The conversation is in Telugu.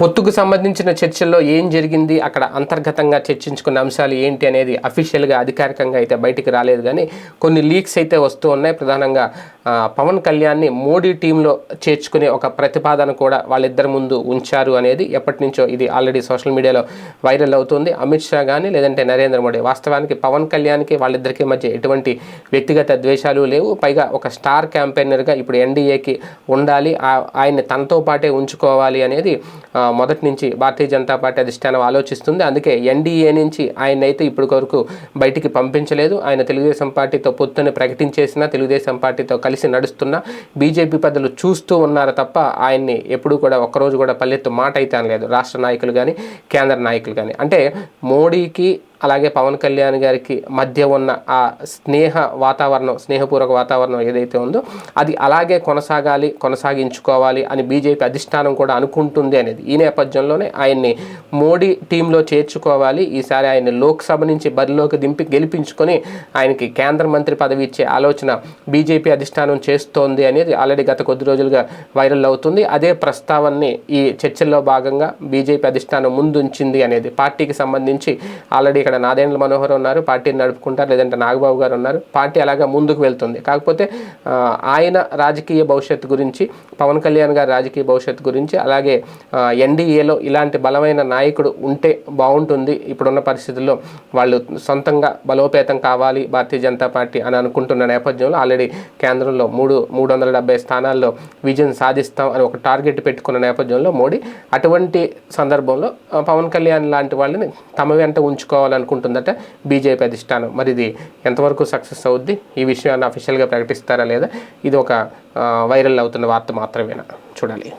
పొత్తుకు సంబంధించిన చర్చల్లో ఏం జరిగింది అక్కడ అంతర్గతంగా చర్చించుకున్న అంశాలు ఏంటి అనేది అఫీషియల్గా అధికారికంగా అయితే బయటికి రాలేదు. కానీ కొన్ని లీక్స్ అయితే వస్తూ ఉన్నాయి. ప్రధానంగా పవన్ కళ్యాణ్ని మోడీ టీంలో చేర్చుకునే ఒక ప్రతిపాదన కూడా వాళ్ళిద్దరి ముందు ఉంచారు అనేది ఎప్పటి నుంచో ఇది ఆల్రెడీ సోషల్ మీడియాలో వైరల్ అవుతుంది. అమిత్ షా కానీ లేదంటే నరేంద్ర మోడీ వాస్తవానికి పవన్ కళ్యాణ్కి వాళ్ళిద్దరికి మధ్య ఎటువంటి వ్యక్తిగత ద్వేషాలు లేవు. పైగా ఒక స్టార్ క్యాంపెయినర్గా ఇప్పుడు ఎన్డీఏకి ఉండాలి. ఆ- ఆయన్ని తనతో పాటే ఉంచుకోవాలి అనేది మొదటి నుంచి భారతీయ జనతా పార్టీ అధిష్టానం ఆలోచిస్తుంది. అందుకే ఎన్డీఏ నుంచి ఆయన అయితే ఇప్పటి వరకు బయటికి పంపించలేదు. ఆయన తెలుగుదేశం పార్టీతో పొత్తుని ప్రకటించేసిన తెలుగుదేశం పార్టీతో కలిసి నడుస్తున్న బీజేపీ పెద్దలు చూస్తూ ఉన్నారు తప్ప ఆయన్ని ఎప్పుడూ కూడా ఒక్కరోజు కూడా పల్లెత్తు మాట అయితే అనలేదు. రాష్ట్ర నాయకులు కానీ కేంద్ర నాయకులు కానీ అంటే మోడీకి అలాగే పవన్ కళ్యాణ్ గారికి మధ్య ఉన్న ఆ స్నేహ వాతావరణం స్నేహపూర్వక వాతావరణం ఏదైతే ఉందో అది అలాగే కొనసాగాలి కొనసాగించుకోవాలి అని బీజేపీ అధిష్టానం కూడా అనుకుంటుంది అనేది ఈ నేపథ్యంలోనే ఆయన్ని మోడీ టీంలో చేర్చుకోవాలి. ఈసారి ఆయన్ని లోక్సభ నుంచి బరిలోకి దింపి గెలిపించుకొని ఆయనకి కేంద్ర మంత్రి పదవి ఇచ్చే ఆలోచన బీజేపీ అధిష్టానం చేస్తోంది అనేది ఆల్రెడీ గత కొద్ది రోజులుగా వైరల్ అవుతుంది. అదే ప్రస్తావనని ఈ చర్చల్లో భాగంగా బీజేపీ అధిష్టానం ముందుంచింది అనేది పార్టీకి సంబంధించి ఆల్రెడీ ఇక్కడ నాదేండ్ల మనోహర్ ఉన్నారు పార్టీని నడుపుకుంటారు లేదంటే నాగబాబు గారు ఉన్నారు. పార్టీ అలాగా ముందుకు వెళ్తుంది. కాకపోతే ఆయన రాజకీయ భవిష్యత్తు గురించి పవన్ కళ్యాణ్ గారి రాజకీయ భవిష్యత్తు గురించి అలాగే ఎన్డీఏలో ఇలాంటి బలమైన నాయకుడు ఉంటే బాగుంటుంది. ఇప్పుడున్న పరిస్థితుల్లో వాళ్ళు సొంతంగా బలోపేతం కావాలి భారతీయ జనతా పార్టీ అని అనుకుంటున్న నేపథ్యంలో ఆల్రెడీ కేంద్రంలో మూడు మూడు వందల డెబ్బై స్థానాల్లో విజయం సాధిస్తాం అని ఒక టార్గెట్ పెట్టుకున్న నేపథ్యంలో మోడీ అటువంటి సందర్భంలో పవన్ కళ్యాణ్ లాంటి వాళ్ళని తమ వెంట ఉంచుకోవాలనుకుంటుందట బీజేపీ అధిష్టానం. మరి ఇది ఎంతవరకు సక్సెస్ అవుద్ది? ఈ విషయాన్ని అఫీషియల్గా ప్రకటిస్తారా లేదా? ఇది ఒక వైరల్ అవుతున్న వార్త మాత్రమేనా? చూడాలి.